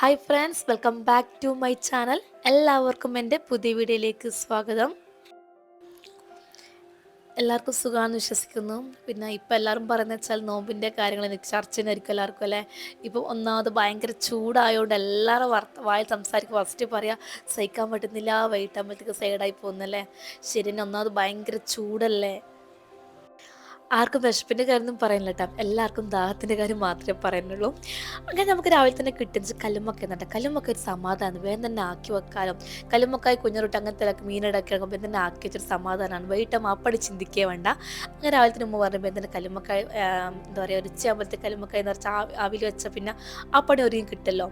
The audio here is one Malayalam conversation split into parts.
Hi friends welcome back to my channel എല്ലാവർക്കും എന്റെ പുതിയ വീഡിയോയിലേക്ക് സ്വാഗതം. എല്ലാവർക്കും സുഖമാണെന്ന് വിശ്വസിക്കുന്നു. പിന്നെ ഇപ്പം എല്ലാവരും പറയുന്നത് വെച്ചാൽ നോമ്പിന്റെ കാര്യങ്ങൾ എനിക്ക് ചർച്ച ചെയ്യുന്നതായിരിക്കും എല്ലാവർക്കും അല്ലേ? ഇപ്പം ഒന്നാമത് ഭയങ്കര ചൂടായതുകൊണ്ട് എല്ലാവരും വർത്ത വായിൽ സംസാരിക്കും ഫസ്റ്റ് പറയാ സഹിക്കാൻ പറ്റുന്നില്ല വൈകിട്ടാകുമ്പോഴത്തേക്ക് സൈഡായി പോകുന്നല്ലേ? ശരി ഒന്നാമത് ഭയങ്കര ചൂടല്ലേ? ആർക്കും വിശപ്പിന്റെ കാര്യമൊന്നും പറയുന്നില്ല കേട്ടോ എല്ലാവർക്കും ദാഹത്തിന്റെ കാര്യം മാത്രമേ പറയുന്നുള്ളൂ. അങ്ങനെ നമുക്ക് രാവിലെ തന്നെ കിട്ടുന്നത് കല്ലുമൊക്കെ എന്നിട്ട് കല്ലുമൊക്കെ ഒരു സമാധാനം. വേഗം തന്നെ ആക്കി വെക്കാനും കല്ലുമൊക്കായി കുഞ്ഞുറിട്ട് അങ്ങനത്തെ മീനടക്കി വേഗം തന്നെ ആക്കി വെച്ചൊരു സമാധാനമാണ്. വൈകിട്ട് മാപ്പടി ചിന്തിക്കേ വേണ്ട. അങ്ങനെ രാവിലെ തന്നെ ഉമ്മ പറഞ്ഞു വേഗം തന്നെ കല്ലുമൊക്കായി എന്താ പറയുക ഒരു ഉച്ചയാകുമ്പോഴത്തെ എന്ന് നിറച്ച് ആവിൽ വെച്ച പിന്നെ ആ പണി ഒരുങ്ങി കിട്ടല്ലോ.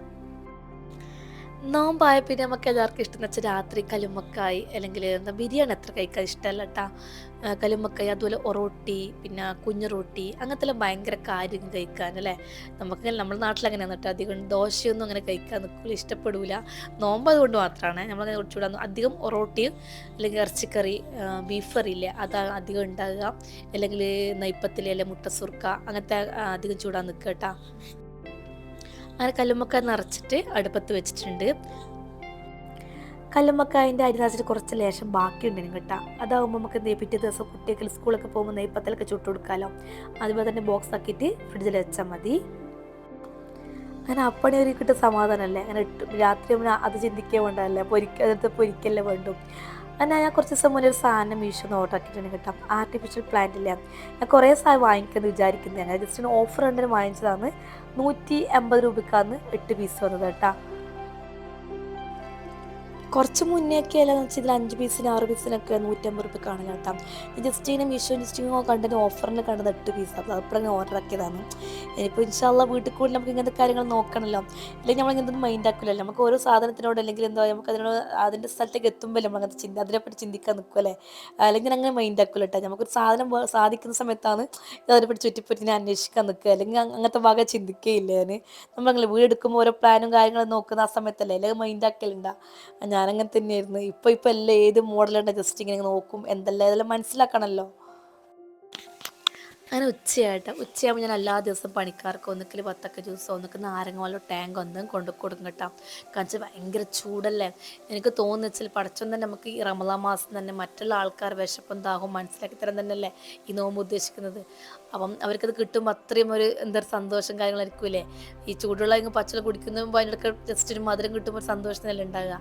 നോമ്പായ പിന്നെ നമുക്ക് എല്ലാവർക്കും ഇഷ്ടം വെച്ചാൽ രാത്രി കലുമക്കായി അല്ലെങ്കിൽ എന്താ ബിരിയാണി എത്ര കഴിക്കാൻ ഇഷ്ടമല്ല കേട്ടാ കലുമക്കായി അതുപോലെ ഒറോട്ടി പിന്നെ കുഞ്ഞു റൊട്ടി അങ്ങനത്തെ എല്ലാം ഭയങ്കര കാര്യം കഴിക്കാൻ അല്ലേ? നമുക്ക് നമ്മുടെ നാട്ടിൽ അങ്ങനെയാണ് കേട്ടോ അധികം ദോശയൊന്നും അങ്ങനെ കഴിക്കാൻ നിൽക്കില്ല ഇഷ്ടപ്പെടില്ല നോമ്പ് അതുകൊണ്ട് മാത്രമാണ് നമ്മളങ്ങനെ കുറച്ചുകൂടെ അധികം ഒറോട്ടിയും അല്ലെങ്കിൽ ഇറച്ചിക്കറി ബീഫ് കറി ഇല്ലേ അതാണ് അധികം ഉണ്ടാകുക അല്ലെങ്കിൽ നെയ്പ്പത്തിലെ അല്ലെങ്കിൽ മുട്ട സുർക്ക അങ്ങനത്തെ അധികം ചൂടാൻ നിൽക്കുക കേട്ടോ അങ്ങനെ കല്ലുമ്മക്കായ നിറച്ചിട്ട് അടുപ്പത്ത് വെച്ചിട്ടുണ്ട്. കല്ലുമ്മക്കായന്റെ അരി നിറച്ചിട്ട് കുറച്ച് ലേശം ബാക്കിയുണ്ടെങ്കിലും കേട്ടോ. അതാകുമ്പോൾ നമുക്ക് എന്ത് പിറ്റേ ദിവസം കുട്ടികൾക്ക് സ്കൂളൊക്കെ പോകുമ്പോൾ നെയ്പ്പത്തലൊക്കെ ചുട്ട് കൊടുക്കാമല്ലോ അതുപോലെ തന്നെ ബോക്സ് ആക്കിയിട്ട് ഫ്രിഡ്ജിൽ വെച്ചാൽ മതി. അങ്ങനെ അപ്പണി ഒരു കിട്ടും സമാധാനമല്ലേ അങ്ങനെ രാത്രി നമ്മൾ അത് ചിന്തിക്കാൻ വേണ്ടല്ലേ പൊരിക്ക അതെടുത്ത് പൊരിക്കല്ലേ വേണ്ടും. അങ്ങനെ ഞാൻ കുറച്ച് ദിവസം മുന്നേ ഒരു സാധനം മീഷോ ഓർഡർ ആക്കിയിട്ടുണ്ട് കേട്ടോ. ആർട്ടിഫിഷ്യൽ പ്ലാന്റ് ഇല്ല? ഞാൻ കുറേ സാധനം വാങ്ങിക്കുന്നത് വിചാരിക്കുന്നതാണ് ജസ്റ്റ് ഓഫർ ഉണ്ടെന്ന് വാങ്ങിച്ചതാണ്. നൂറ്റി എൺപത് രൂപയ്ക്കാന്ന് എട്ട് പീസ് വന്നത് കേട്ടോ. കുറച്ച് മുന്നേയൊക്കെ അല്ലെന്ന് വെച്ചാൽ ഇതിൽ അഞ്ച് പീസിന് ആറ് പീസിനൊക്കെ നൂറ്റമ്പത് റുപ്യ കാണുക കേട്ടോ. ജസ്റ്റ് ഇങ്ങനെ മീഷോ ജസ്റ്റ് കണ്ടത് ഓഫറിന് കണ്ടത് എട്ട് പീസ് അപ്പോൾ അപ്പോഴങ്ങനെ ഓർഡർ ആക്കിയതാണ്. ഇനിയിപ്പോൾ ഇൻഷാല്ല വീട്ടിൽ കൂടി നമുക്ക് ഇങ്ങനത്തെ കാര്യങ്ങൾ നോക്കണമല്ലോ അല്ലെങ്കിൽ നമ്മൾ ഇങ്ങനത്തെ മൈൻഡ് ആക്കില്ലല്ലോ നമുക്ക് ഓരോ സാധനത്തിനോട് അല്ലെങ്കിൽ എന്തോ നമുക്ക് അതിനോട് അതിന്റെ സ്ഥലത്തേക്ക് എത്തുമ്പോൾ നമ്മൾ അങ്ങനത്തെ ചിന്ത അതിനെപ്പറ്റി ചിന്തിക്കാൻ നിൽക്കുമല്ലേ അല്ലെങ്കിൽ അങ്ങനെ മൈൻഡ് ആക്കില്ല കേട്ടോ. നമുക്കൊരു സാധനം സാധിക്കുന്ന സമയത്താണ് അതിനെപ്പറ്റി ചുറ്റിപ്പറ്റി ഞാൻ അന്വേഷിക്കാൻ നിൽക്കുക അല്ലെങ്കിൽ അങ്ങനത്തെ ഭാഗം ചിന്തിക്കുകയില്ല ഞാൻ നമ്മളങ്ങനെ വീട് എടുക്കുമ്പോൾ ഓരോ പ്ലാനും കാര്യങ്ങളും നോക്കുന്ന ആ സമയത്തല്ലേ? അല്ലെങ്കിൽ മൈൻഡ് ആക്കലുണ്ടാ? ഞാനങ്ങനെ തന്നെയായിരുന്നു. ഇപ്പോൾ ഇപ്പോൾ എല്ലാം ഏത് മോഡലുണ്ട് ജസ്റ്റ് ഇങ്ങനെ നോക്കും. എന്തെല്ലാം ഇതെല്ലാം മനസ്സിലാക്കണല്ലോ. അങ്ങനെ ഉച്ചയായിട്ട്. ഉച്ചയാകുമ്പോൾ ഞാൻ എല്ലാ ദിവസവും പണിക്കാർക്ക് ഒന്നിക്കൽ പത്തക്ക ജ്യൂസോ ഒന്നിക്കൽ നാരങ്ങ വെള്ളം ടാങ്ക് ഒന്നും കൊണ്ടു കൊടുക്കും കേട്ടോ. കാരണം ഭയങ്കര ചൂടല്ലേ? എനിക്ക് തോന്നുന്നു വെച്ചാൽ പടച്ചം തന്നെ നമുക്ക് ഈ റമദാ മാസം തന്നെ മറ്റുള്ള ആൾക്കാർ വിശപ്പും ദാഹവും മനസ്സിലാക്കി തരാൻ തന്നെയല്ലേ ഈ നോമ്പ് ഉദ്ദേശിക്കുന്നത്. അപ്പം അവർക്കത് കിട്ടുമ്പോൾ അത്രയും ഒരു എന്താ സന്തോഷം കാര്യങ്ങളായിരിക്കുമല്ലേ ഈ ചൂടുള്ള പച്ചവെള്ളം കുടിക്കുമ്പോൾ അതിനൊക്കെ ജസ്റ്റ് ഒരു മധുരം കിട്ടുമ്പോൾ സന്തോഷം തന്നെ ഉണ്ടാകുക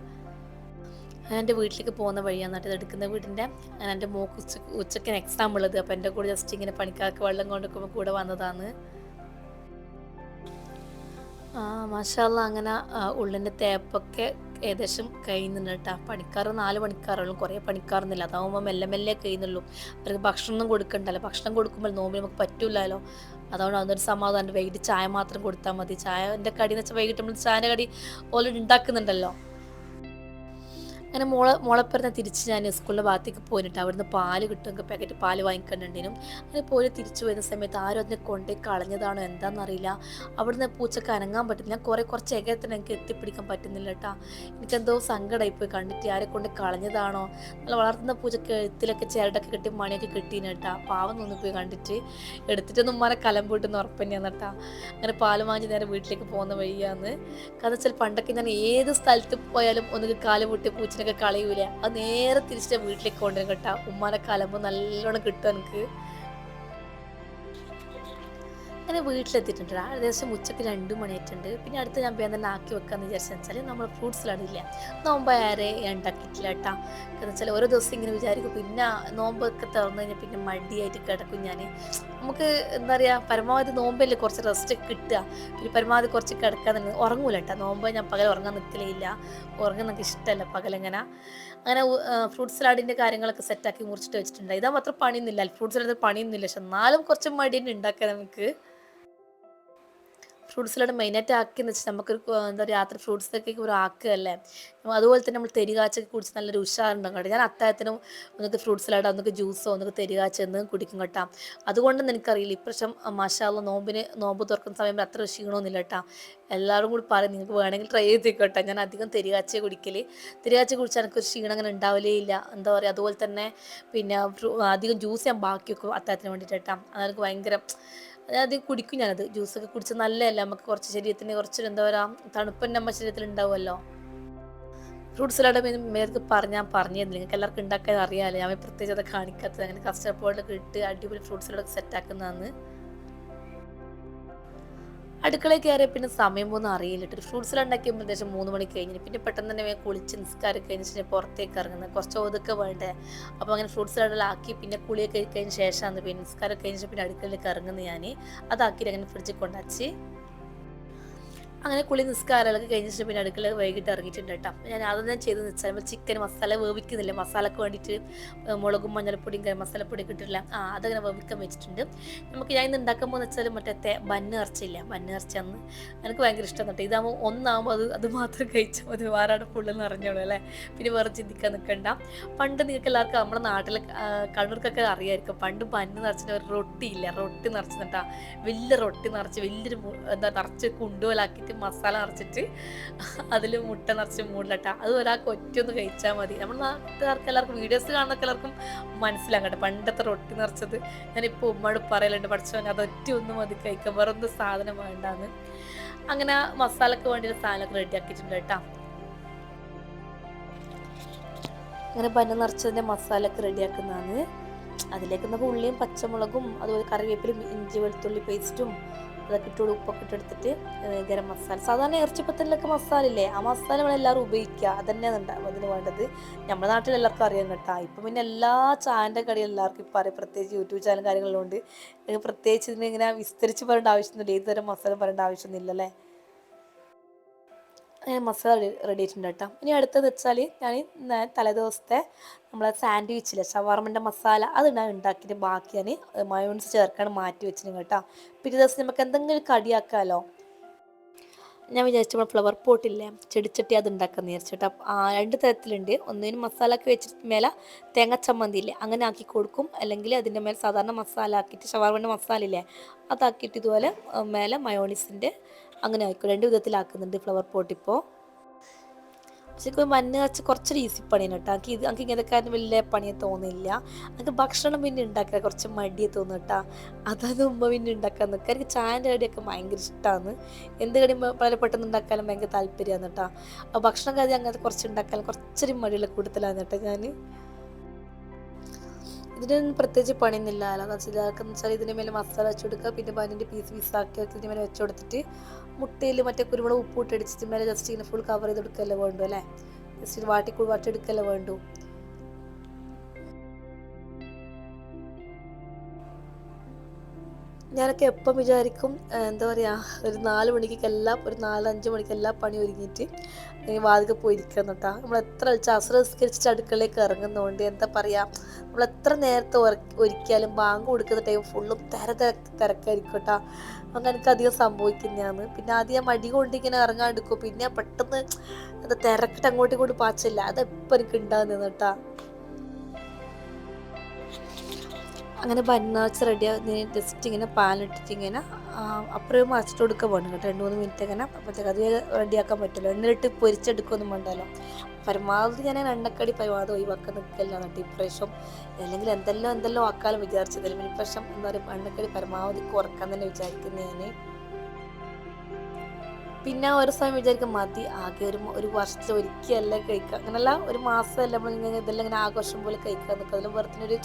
ഞാൻ എന്റെ വീട്ടിലേക്ക് പോകുന്ന വഴിയാണ് നട്ടത് എടുക്കുന്ന വീടിന്റെ. എന്റെ മോക്ക് ഉച്ച ഉച്ചക്കിന് എക്സാം ഉള്ളത്. അപ്പോൾ എന്റെ കൂടെ ജസ്റ്റ് ഇങ്ങനെ പണിക്കാർക്ക് വെള്ളം കൊണ്ടുവയ്ക്കുമ്പോൾ കൂടെ വന്നതാണ്. മാഷാല്ല അങ്ങനെ ഉള്ളിന്റെ തേപ്പൊക്കെ ഏകദേശം കഴിയുന്നുണ്ട് കേട്ടോ. പണിക്കാർ നാല് പണിക്കാറുള്ളൂ കുറേ പണിക്കാറൊന്നുമില്ല അതാവുമ്പോൾ മെല്ലെ മെല്ലെ കഴിയുന്നുള്ളൂ. അവർക്ക് ഭക്ഷണമൊന്നും കൊടുക്കണ്ടല്ലോ. ഭക്ഷണം കൊടുക്കുമ്പോൾ നോമ്പ് നമുക്ക് പറ്റില്ലല്ലോ അതുകൊണ്ട് അതൊരു സമാധാനം. വൈകിട്ട് ചായ മാത്രം കൊടുത്താൽ മതി. ചായ ചായന്റെ കടി എന്ന് വെച്ചാൽ വൈകിട്ട് നമ്മൾ ചായന്റെ കടി ഓൾറെഡി ഉണ്ടാക്കുന്നുണ്ടല്ലോ. അങ്ങനെ മോളെ മോളെപ്പറഞ്ഞ തിരിച്ച് ഞാൻ സ്കൂളിന്റെ ഭാഗത്തേക്ക് പോയിട്ട് അവിടുന്ന് പാൽ കിട്ടുമെങ്കിൽ പാക്കറ്റ് പാൽ വാങ്ങിക്കണ്ടിനും അങ്ങനെ പോയി തിരിച്ചു വരുന്ന സമയത്ത് ആരും അതിനെ കൊണ്ടേ കളഞ്ഞതാണോ എന്താണെന്നറിയില്ല അവിടുന്ന് പൂച്ചക്ക് അനങ്ങാൻ പറ്റുന്നില്ല. കുറേ കുറച്ച് ഏകത്തിന് എനിക്ക് എത്തിപ്പിടിക്കാൻ പറ്റുന്നില്ല കേട്ടാ. എനിക്കെന്തോ സങ്കടമായി പോയി കണ്ടിട്ട് ആരെ കൊണ്ട് കളഞ്ഞതാണോ? നല്ല വളർത്തുന്ന പൂച്ചക്ക് എഴുത്തിലൊക്കെ ചേരടൊക്കെ കിട്ടി മണിയൊക്കെ കിട്ടീന് കേട്ടാ. പാവം നിന്ന് പോയി കണ്ടിട്ട്. എടുത്തിട്ടൊന്നും ഉമ്മാനെ കലം പോയിട്ടെന്ന് ഉറപ്പ് കേട്ടാ. അങ്ങനെ പാൽ വാങ്ങി നേരെ വീട്ടിലേക്ക് പോകുന്ന വഴിയാന്ന്. കാരണം വെച്ചാൽ പണ്ടൊക്കെ ഞാൻ ഏത് സ്ഥലത്ത് പോയാലും ഒന്നുകിൽ കാൽ പൊട്ടി പൂച്ച അച്ഛനൊക്കെ കളയൂല. അത് നേരെ തിരിച്ചിട്ട് വീട്ടിലേക്ക് കൊണ്ടുവരും കേട്ടാ. ഉമ്മാനെ കലമ്പ് നല്ലോണം കിട്ടും എനിക്ക് അങ്ങനെ വീട്ടിലെത്തിയിട്ടുണ്ട് ഏകദേശം ഉച്ചയ്ക്ക് രണ്ട് മണിയായിട്ടുണ്ട്. പിന്നെ അടുത്ത് ഞാൻ വേഗം ആക്കി വെക്കാന്ന് വിചാരിച്ചെന്ന് വെച്ചാൽ നമ്മൾ ഫ്രൂട്ട്സ് ലടില്ല നോമ്പ് ആരെ ഉണ്ടാക്കിയിട്ടില്ല കേട്ടാ. എന്ന് വെച്ചാൽ ഓരോ ദിവസം ഇങ്ങനെ വിചാരിക്കും. പിന്നെ നോമ്പൊക്കെ തുറന്നു കഴിഞ്ഞാൽ പിന്നെ മടിയായിട്ട് കിടക്കും ഞാൻ നമുക്ക് എന്താ പറയുക പരമാവധി നോമ്പല്ലേ കുറച്ച് റെസ്റ്റ് കിട്ടുക. പിന്നെ പരമാവധി കുറച്ച് കിടക്കാൻ തന്നെ ഉറങ്ങൂല കേട്ടോ. നോമ്പ് ഞാൻ പകൽ ഉറങ്ങാൻ നിൽക്കലില്ല ഉറങ്ങാൻ നമുക്ക് ഇഷ്ടമല്ല പകലെങ്ങനെ. അങ്ങനെ ഫ്രൂട്ട് സലാഡിന്റെ കാര്യങ്ങളൊക്കെ സെറ്റാക്കി മുറിച്ചിട്ട് വെച്ചിട്ടുണ്ട്. ഇതാ മാത്രം പണിയൊന്നുമില്ല. ഫ്രൂട്ട് സലാഡ് പണിയൊന്നുമില്ല. പക്ഷെ എന്നാലും കുറച്ച് മടി തന്നെ ഉണ്ടാക്കാൻ നമുക്ക്. ഫ്രൂട്ട്സിലാണ് മെയിനായിട്ട് ആക്കിയെന്ന് വെച്ചാൽ നമുക്കൊരു എന്താ രാത്രി ഫ്രൂട്ട്സൊക്കെ ഒരു ആക്കുകയല്ലേ അതുപോലെ തന്നെ നമ്മൾ തെരികാച്ചൊക്കെ കുടിച്ച് നല്ലൊരു ഉഷാറുണ്ടാകും കേട്ടോ. ഞാൻ അത്താഴത്തിനും ഒന്നൊക്കെ ഫ്രൂട്ട് സലാഡ് ഒന്നൊക്കെ ജ്യൂസോ ഒന്നൊക്കെ തെരികാച്ച എന്ന് കുടിക്കും കേട്ടോ. അതുകൊണ്ടൊന്നും എനിക്കറിയില്ല. ഇപ്രാവശ്യം മഷാല നോമ്പിന് നോമ്പ് തുറക്കുന്ന സമയം അത്ര ക്ഷീണമൊന്നുമില്ല കേട്ടോ. എല്ലാവരും കൂടി പറയും നിങ്ങൾക്ക് വേണമെങ്കിൽ ട്രൈ ചെയ്തേക്കോട്ടെ ഞാൻ അധികം തെരികാച്ചയെ കുടിക്കൽ തെരികാച്ച കുടിച്ചാൽ എനിക്കൊരു ക്ഷീണം അങ്ങനെ ഉണ്ടാവലേ ഇല്ല. എന്താ പറയുക അതുപോലെ തന്നെ പിന്നെ അധികം ജ്യൂസ് ഞാൻ ബാക്കി വെക്കും അത്താഴത്തിന് വേണ്ടിയിട്ട് കേട്ടോ. അതെനിക്ക് ഭയങ്കര അത് കുടിക്കും ഞാനത്. ജ്യൂസൊക്കെ കുടിച്ച് നല്ലതല്ല? നമുക്ക് കുറച്ച് ശരീരത്തിന് കുറച്ച് എന്താ പറയുക തണുപ്പ് നമ്മുടെ ശരീരത്തിൽ ഉണ്ടാവുമല്ലോ ഫ്രൂട്ട് സലാഡ് മേർക്ക് പറഞ്ഞാൽ പറഞ്ഞു തന്നില്ല നിങ്ങൾക്ക് എല്ലാവർക്കും ഉണ്ടാക്കാൻ അറിയാമല്ലോ ഞാൻ പ്രത്യേകിച്ച് അത് കാണിക്കാത്തത്. അങ്ങനെ പൗഡറൊക്കെ ഇട്ട് അടിപൊളി ഫ്രൂട്ട് സലാഡൊക്കെ സെറ്റാക്കുന്നതാണ് അടുക്കളയിൽ കയറിയ പിന്നെ സമയം പോകുന്ന അറിയില്ല ഒരു ഫ്രൂട്ട്സ് ഉണ്ടാക്കിയ ഏകദേശം മൂന്ന് മണി കഴിഞ്ഞു. പിന്നെ പെട്ടെന്ന് തന്നെ കുളിച്ച് നിസ്കാരം കഴിഞ്ഞിട്ട് പുറത്തേക്ക് ഇറങ്ങുന്നത് കുറച്ച് ഒതുക്കെ വേണ്ടേ? അപ്പോൾ അങ്ങനെ ഫ്രൂട്ട്സ് ആക്കി പിന്നെ കുളിയൊക്കെ കഴിഞ്ഞ ശേഷമാണ് പിന്നെ നിസ്കാരം കഴിഞ്ഞിട്ട് പിന്നെ അടുക്കളയിലേക്ക് ഇറങ്ങുന്നത് ഞാൻ അതാക്കിയിട്ട് അങ്ങനെ ഫ്രിഡ്ജിൽ കൊണ്ടാച്ച് അങ്ങനെ കുളി നിസ്കാരമൊക്കെ കഴിഞ്ഞിട്ട് പിന്നെ അടുക്കള വൈകിട്ട് ഇറങ്ങിയിട്ടുണ്ട് കേട്ടോ. ഞാൻ അതൊന്നും ഞാൻ ചെയ്ത് വെച്ചാൽ ചിക്കൻ മസാല വേവിക്കുന്നില്ല? മസാലക്ക് വേണ്ടിയിട്ട് മുളകും മഞ്ഞൾപ്പൊടിയും ഗരം മസാലപ്പൊടി കിട്ടില്ല ആ അതങ്ങനെ വേവിക്കാൻ വെച്ചിട്ടുണ്ട്. നമുക്ക് ഞാൻ ഇന്ന് ഉണ്ടാക്കാൻ പോകുന്ന വെച്ചാൽ മറ്റേ ബന്ന് ഇറച്ചില്ല ബന്ന് ഇറച്ചി അന്ന് എനിക്ക് ഭയങ്കര ഇഷ്ടം കേട്ടോ ഇതാകുമ്പോൾ ഒന്നാകുമ്പോൾ അത് അത് മാത്രം കഴിച്ചാൽ മതി. വേറെ ഫുള്ളെന്ന് അറിഞ്ഞോളൂ അല്ലേ? പിന്നെ വേറെ ചിന്തിക്കാൻ നിൽക്കണ്ട. പണ്ട് നിങ്ങൾക്ക് എല്ലാവർക്കും നമ്മുടെ നാട്ടിൽ കണ്ണൂർക്കൊക്കെ അറിയായിരിക്കും. പണ്ട് ബന്ന് നിറച്ചിട്ട് ഒരു റൊട്ടി ഇല്ല? റൊട്ടി നിറച്ചിട്ടാ വലിയ റൊട്ടി നിറച്ച് വലിയൊരു എന്താ നിറച്ച് കുണ്ടുപോലാക്കിയിട്ട് മസാല നിറച്ചിട്ട് അതിൽ മുട്ട നിറച്ച് മൂടിലട്ട. അത് ഒരാൾക്ക് ഒറ്റയൊന്ന് കഴിച്ചാൽ മതി. നമ്മൾ നാട്ടുകാർക്ക് എല്ലാവർക്കും വീഡിയോസ് കാണുന്നൊക്കെ എല്ലാവർക്കും മനസ്സിലാകും കേട്ടോ. പണ്ടത്തെ റൊട്ടി നിറച്ചത്. ഞാനിപ്പോൾ ഉമ്മയോട് പറയലുണ്ട് പഠിച്ചോ അത് ഒറ്റ ഒന്ന് മതി കഴിക്കാൻ വേറെ ഒന്നും സാധനം വേണ്ടാന്ന്. അങ്ങനെ മസാലക്ക് വേണ്ടിയിട്ട് സാധനമൊക്കെ റെഡി ആക്കിയിട്ടുണ്ട് കേട്ടോ. അങ്ങനെ പന്ന നിറച്ചതിന്റെ മസാലയൊക്കെ റെഡിയാക്കുന്നതാണ്. അതിലേക്ക് നമുക്ക് ഉള്ളിയും പച്ചമുളകും അതുപോലെ കറിവേപ്പിലും ഇഞ്ചി വെളുത്തുള്ളി പേസ്റ്റും അതൊക്കെ ഉപ്പൊക്കെ ഇട്ടെടുത്തിട്ട് ഗരം മസാല. സാധാരണ ഇറച്ചിപ്പത്തലിലൊക്കെ മസാല ഇല്ലേ ആ മസാല നമ്മൾ എല്ലാവരും ഉപയോഗിക്കുക. അതന്നെയാണ് ഉണ്ടാവും അതിന് വേണ്ടത്. നമ്മുടെ നാട്ടിൽ എല്ലാവർക്കും അറിയാൻ കേട്ടോ. ഇപ്പം പിന്നെ എല്ലാ ചാനന്റെ കടയിൽ എല്ലാവർക്കും ഇപ്പം അറിയാം. പ്രത്യേകിച്ച് യൂട്യൂബ് ചാനൽ കാര്യങ്ങളുണ്ട് പ്രത്യേകിച്ച് ഇതിന് ഇങ്ങനെ വിസ്തരിച്ച് പറയേണ്ട ആവശ്യമൊന്നുമില്ല. ഏതുതരം മസാല പറയേണ്ട ആവശ്യമൊന്നുമില്ല അല്ലേ മസാല റെഡി ആയിട്ടുണ്ട് കേട്ടോ. ഇനി അടുത്തത് വെച്ചാൽ ഞാൻ തലേദിവസത്തെ നമ്മളെ സാൻഡ്വിച്ചിലെ ഷവർമന്റെ മസാല അത് ഞാൻ ഉണ്ടാക്കിയിട്ട് ബാക്കി ഞാൻ മയോൺസ് ചേർക്കാൻ മാറ്റി വെച്ചിട്ടുണ്ട് കേട്ടോ. പിറ്റേ ദിവസം നമുക്ക് എന്തെങ്കിലും കടിയാക്കാമല്ലോ ഞാൻ വിചാരിച്ചു നമ്മൾ ഫ്ലവർ പോട്ടില്ലേ? ചെടിച്ചട്ടി അത് ഉണ്ടാക്കാമെന്ന് വിചാരിച്ചിട്ട് രണ്ട് തരത്തിലുണ്ട്. ഒന്നിന് മസാല ഒക്കെ വെച്ചിട്ട് മേലെ തേങ്ങ ചമ്മന്തി ഇല്ലേ അങ്ങനെ ആക്കി കൊടുക്കും. അല്ലെങ്കിൽ അതിന്റെ മേലെ സാധാരണ മസാല ആക്കിയിട്ട് ഷവർമന്റെ മസാല ഇല്ലേ അതാക്കിയിട്ട് ഇതുപോലെ മേലെ മയോണീസിന്റെ അങ്ങനെ ആക്കും. രണ്ട് വിധത്തിലാക്കുന്നുണ്ട് ഫ്ലവർ പോട്ട് ഇപ്പോൾ പക്ഷേ മഞ്ഞ വെച്ച് കുറച്ചൊരു ഈസി പണിയാണ് കേട്ടോ. എനിക്ക് ഇത് എനിക്ക് ഇങ്ങനത്തെ കാര്യം വലിയ പണിയെ തോന്നില്ല എനിക്ക് ഭക്ഷണം പിന്നെ ഉണ്ടാക്കാൻ കുറച്ച് മടിയെ തോന്നും കേട്ടോ. അതാണ് ഉമ്മ പിന്നെ ഉണ്ടാക്കാൻ നിൽക്കുക എനിക്ക് ചായന്റെ കടിയൊക്കെ ഭയങ്കര ഇഷ്ടമാണ് എന്ത് കടി വളരെ പെട്ടെന്ന് ഉണ്ടാക്കാനും ഭയങ്കര താല്പര്യമാണ് കേട്ടോ. ഭക്ഷണം കാര്യം അങ്ങനത്തെ കുറച്ച് ഉണ്ടാക്കാനും കുറച്ചൊരു മടിയുള്ള കൂടുതലാണ് കേട്ടോ ഞാൻ ഇതിനൊന്നും പ്രത്യേകിച്ച് പണിയൊന്നുമില്ല. അല്ലാന്ന് വെച്ചാൽ ഇതിന്റെ മേലെ മസാല വെച്ച് കൊടുക്കുക. പിന്നെ പനിന്റെ പീസ് പീസാക്കി ഇതിന്റെ മേലെ വെച്ച് കൊടുത്തിട്ട് മുട്ടയിൽ മറ്റേ കുരുമുളക് ഉപ്പ് ഇട്ട് അടിച്ചിട്ട് മേലെ ജസ്റ്റ് ഇങ്ങനെ ഫുൾ കവർ ചെയ്ത് കൊടുക്കല്ലേ വേണ്ടു അല്ലേ? ജസ്റ്റ് വാട്ടി വാട്ടിയെടുക്കല്ലേ വേണ്ടു. ഞാനൊക്കെ എപ്പം വിചാരിക്കും എന്താ പറയുക ഒരു നാല് മണിക്കെല്ലാം ഒരു നാലഞ്ച് മണിക്കെല്ലാം പണി ഒരുങ്ങിയിട്ട് ഇനി വാതിക പോയിരിക്കുക എന്നിട്ടാ നമ്മൾ എത്ര വെച്ചാൽ അസ്രസ്കരിച്ചിട്ട് അടുക്കളയിലേക്ക് ഇറങ്ങുന്നതുകൊണ്ട് എന്താ പറയുക നമ്മൾ എത്ര നേരത്തെ ഒരുക്കിയാലും ബാങ്ക് കൊടുക്കുന്ന ടൈം ഫുള്ളും തര തിരക്ക് തിരക്കായിരിക്കും കേട്ടോ. അങ്ങനെ എനിക്ക് അധികം സംഭവിക്കുന്നതാണ്. പിന്നെ ആദ്യം മടി കൊണ്ട് ഇങ്ങനെ ഇറങ്ങാണ്ടിരിക്കും. പിന്നെ പെട്ടെന്ന് എന്താ തിരക്കിട്ട് അങ്ങോട്ടും ഇങ്ങോട്ടും പാച്ചില്ല. അതെപ്പോൾ എനിക്ക് ഉണ്ടാകുന്നത് കേട്ടാ. അങ്ങനെ ബന്നാച്ച് റെഡി ജസ്റ്റ് ഇങ്ങനെ പാലിട്ടിട്ട് ഇങ്ങനെ അപ്പുറം മറച്ചിട്ട് കൊടുക്കാൻ പോകണം കേട്ടോ. രണ്ട് മൂന്ന് മിനിറ്റ് അങ്ങനെ അപ്പോഴത്തേക്ക് അത് റെഡിയാക്കാൻ പറ്റുമല്ലോ. എണ്ണിലിട്ട് പൊരിച്ചെടുക്കുമൊന്നും വേണ്ടല്ലോ. പരമാവധി ഞാൻ എണ്ണക്കടി പരമാവധി ഒഴിവാക്കാൻ നിൽക്കില്ല എന്നിട്ട് ഇപ്രാവശ്യം അല്ലെങ്കിൽ എന്തെല്ലാം എന്തെല്ലാം ആക്കാലും വിചാരിച്ചതിലും ഇപ്രാവശ്യം എന്താ പറയുക എണ്ണക്കടി പരമാവധി കുറയ്ക്കാൻ തന്നെ വിചാരിക്കുന്നത് ഞാൻ പിന്നെ ഒരു സമയം വിചാരിക്കും മതി ആകെ ഒരു ഒരു വർഷത്തിൽ ഒരിക്കലല്ല കഴിക്കുക അങ്ങനല്ല ഒരു മാസമല്ല നമ്മൾ ഇങ്ങനെ ഇതെല്ലാം ഇങ്ങനെ ആഘോഷം പോലെ കഴിക്കുക നിൽക്കുക അതിലും വെറുതെ ഒരു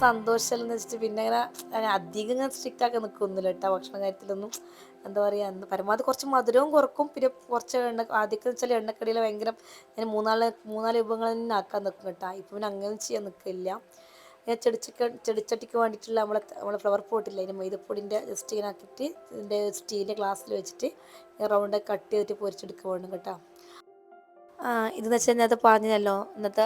സന്തോഷമല്ലെന്ന് വെച്ചിട്ട് പിന്നെ അങ്ങനെ അധികം ഇങ്ങനെ സ്ട്രിക്റ്റ് ആക്കി നിൽക്കുന്നില്ല കേട്ടോ ഭക്ഷണ കാര്യത്തിലൊന്നും. എന്താ പറയുക പരമാവധി കുറച്ച് മധുരവും കുറക്കും. പിന്നെ കുറച്ച് എണ്ണ ആദ്യമൊക്കെ വെച്ചാൽ എണ്ണക്കടിയിൽ ഭയങ്കര ഞാൻ മൂന്നാൽ മൂന്നാൽ വിഭവങ്ങൾ തന്നെ ആക്കാൻ നിൽക്കും കേട്ടോ. ഇപ്പം പിന്നെ അങ്ങനെ ചെയ്യാൻ നിൽക്കില്ല. ചെടിച്ചക്ക ചെടിച്ചട്ടിക്ക് വേണ്ടിയിട്ടുള്ള നമ്മളെ നമ്മളെ ഫ്ലവർ പോട്ടില്ല അതിന് മൈദപ്പൊടിന്റെ ജസ്റ്റ് ഇങ്ങനെ ആക്കിയിട്ട് ഇതിന്റെ സ്റ്റീലിന്റെ ഗ്ലാസ്സിൽ വെച്ചിട്ട് റൗണ്ട് കട്ട് ചെയ്തിട്ട് പൊരിച്ചെടുക്കുക വേണം കേട്ടോ. ഇതെന്ന് വെച്ചാൽ നേരത്തെ പറഞ്ഞല്ലോ ഇന്നത്തെ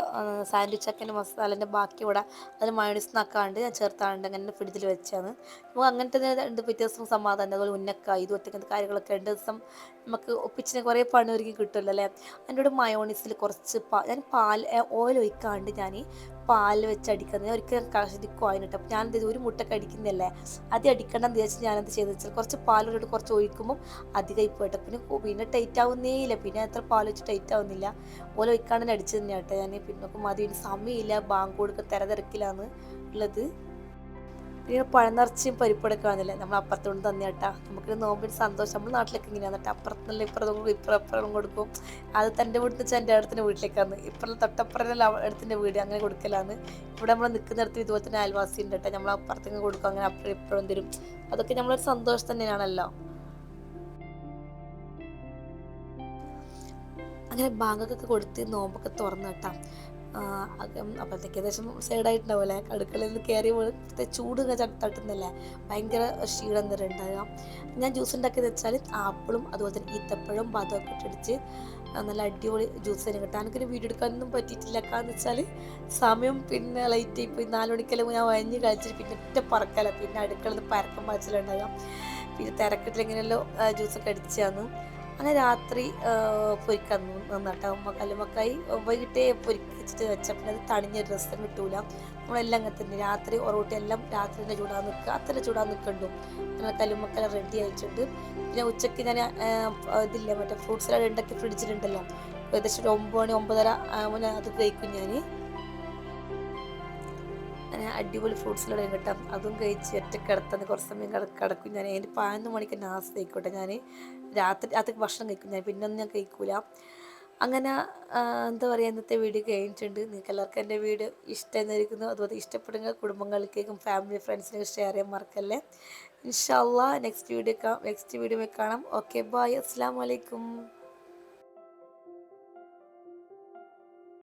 സാൻഡ്വിച്ച് ചക്കന്റെ മസാലന്റെ ബാക്കി ഇവിടെ അതിൽ മയോണീസ് നക്കാണ്ട് ഞാൻ ചേർത്താണ്ട് അങ്ങനെ ഫ്രിഡ്ജിൽ വെച്ചാണ്. നമുക്ക് അങ്ങനത്തെ രണ്ട് പിറ്റേ സമാധാനം അതുപോലെ ഉന്നക്ക ഇത് ഒറ്റ കാര്യങ്ങളൊക്കെ രണ്ട് ദിവസം നമുക്ക് ഒപ്പിച്ചിന് കുറേ പണി ഒരുക്കി കിട്ടുമല്ലോ അല്ലേ? അതിന്റെ കൂടെ മയോണീസിൽ കുറച്ച് പാ ഞാൻ പാൽ ഓയിൽ ഒഴിക്കാണ്ട് ഞാൻ പാൽ വെച്ച് അടിക്കുന്നത്. ഞാൻ ഒരിക്കലും കഷിക്കും അതിനിട്ട് അപ്പം ഞാൻ ചെയ്തു? ഒരു മുട്ടൊക്കെ അടിക്കുന്നതല്ലേ അത് എന്ന് വിചാരിച്ച് ഞാനെന്ത് ചെയ്തെന്ന് വെച്ചാൽ കുറച്ച് പാലോട്ട് കുറച്ച് ഒഴിക്കുമ്പോൾ അധികം ഇപ്പോൾ കേട്ടോ പിന്നെ പിന്നെ ടൈറ്റ് ആവുന്നേ ഇല്ല പിന്നെ എത്ര പാൽ വെച്ച് ടൈറ്റ് ആവുന്നില്ല. ഓല ഒഴിക്കാണ്ട് അടിച്ചു തന്നെയാണ് കേട്ടോ ഞാൻ പിന്നെ മതി സമയമില്ല. ബാങ്ക് കൊടുക്കുക തിരതിരക്കിലാണ് ഉള്ളത്. പിന്നെ പഴനിറച്ചിയും പരിപ്പടൊക്കെ നമ്മൾ അപ്പുറത്തോണ്ട് തന്നെ കേട്ടാ നമുക്ക് നോമ്പിന് സന്തോഷം. നമ്മൾ നാട്ടിലൊക്കെ ഇങ്ങനെയാണ് കേട്ടോ അപ്പുറത്തുനിന്ന് ഇപ്പുറത്തും കൊടുക്കും ഇപ്പുറം ഇപ്പുറം കൊടുക്കും. അത് തന്റെ വീട്ടിൽ വെച്ചാൽ എന്റെ അടുത്തിന്റെ വീട്ടിലേക്കാണ്. ഇപ്പുറം തൊട്ടപ്പുറത്തുള്ള അടുത്തിന്റെ വീട് അങ്ങനെ കൊടുക്കലാണ്. ഇവിടെ നമ്മൾ നിൽക്കുന്നിടത്ത് ഇതുപോലെ തന്നെ അയൽവാസി ഉണ്ട് കേട്ടോ നമ്മൾ അപ്പുറത്തേക്ക് കൊടുക്കും. അങ്ങനെ അപ്പുറം ഇപ്പുറം തരും. അതൊക്കെ നമ്മളൊരു സന്തോഷം തന്നെയാണല്ലോ. അങ്ങനെ ബാങ്കൊക്കെ കൊടുത്ത് നോമ്പൊക്കെ തുറന്നു കേട്ടാ അപ്പോഴത്തേക്ക് ഏകദേശം സൈഡായിട്ടുണ്ടാവില്ലേ അടുക്കളയിൽ നിന്ന് കയറി പോലെ ചൂട് തട്ടുന്നില്ലേ? ഭയങ്കര ക്ഷീണം തരം ഉണ്ടാകുക ഞാൻ ജ്യൂസ് ഉണ്ടാക്കിയത് വെച്ചാൽ ആപ്പിളും അതുപോലെ തന്നെ ഈത്തപ്പഴം ബാദമൊക്കെ ഇട്ടടിച്ച് നല്ല അടിപൊളി ജ്യൂസ് തന്നെ കിട്ടാൻ എനിക്കൊരു വീഡിയോ എടുക്കാനൊന്നും പറ്റിയിട്ടില്ല. കാരണം വെച്ചാൽ സമയം പിന്നെ ലൈറ്റ് ആയി പോയി. നാല് മണിക്കെല്ലാം ഞാൻ വഴഞ്ഞ് കഴിച്ചിട്ട് പിന്നെ ഒറ്റ പറക്കല. പിന്നെ അടുക്കളയിൽ നിന്ന് പരക്കം പാച്ചിലുണ്ടാകാം പിന്നെ തിരക്കിട്ടിൽ ഇങ്ങനെയല്ലോ ജ്യൂസൊക്കെ അടിച്ചാന്ന് അങ്ങനെ രാത്രി പൊരിക്കാൻ നിന്നിട്ട് കല്ലുമക്കായി വൈകിട്ടേ പൊരിച്ചിട്ട് വെച്ചപ്പോൾ അത് തണിഞ്ഞൊരു രസം കിട്ടൂല. നമ്മളെല്ലാം അങ്ങനെ തന്നെ. രാത്രി ഒറോട്ടി എല്ലാം രാത്രി തന്നെ ചൂടാൻ നിൽക്കുക അത്ര ചൂടാൻ നിൽക്കണ്ടു അങ്ങനെ കല്ലുമ്മക്കല റെഡി ആയിട്ടുണ്ട്. പിന്നെ ഉച്ചയ്ക്ക് ഞാൻ ഇതില്ല മറ്റേ ഫ്രൂട്ട്സ് എല്ലാം ഉണ്ടാക്കി ഫ്രിഡ്ജിലുണ്ടല്ലോ ഏകദേശം ഒരു ഒമ്പത് മണി ഒമ്പതര അത് കഴിക്കും ഞാൻ അങ്ങനെ അടിപൊളി ഫ്രൂട്ട്സിലൂടെ കിട്ടാം. അതും കഴിച്ച് ഒറ്റ കിടത്തുന്ന കുറച്ച് സമയം കിടക്കും. ഞാൻ അതിന്റെ പതിനൊന്ന് മണിക്ക് നാസ് കഴിക്കോട്ടെ ഞാൻ രാത്രി രാത്രി ഭക്ഷണം കഴിക്കും. ഞാൻ പിന്നൊന്നും ഞാൻ കഴിക്കൂല. അങ്ങനെ എന്താ പറയുക ഇന്നത്തെ വീഡിയോ കഴിഞ്ഞിട്ടുണ്ട്. നിങ്ങൾക്ക് എല്ലാവർക്കും എന്റെ വീഡിയോ ഇഷ്ടമായിരിക്കുന്നു. അതുപോലെ ഇഷ്ടപ്പെടുന്ന കുടുംബങ്ങൾക്കേക്കും ഫാമിലി ഫ്രണ്ട്സിനും ഷെയർ ചെയ്യാൻ മറക്കല്ലേ. ഇൻഷാല്ലാ നെക്സ്റ്റ് വീഡിയോ നെക്സ്റ്റ് വീഡിയോ കാണാം. ഓക്കെ ബായ് അസ്സാം വലൈക്കും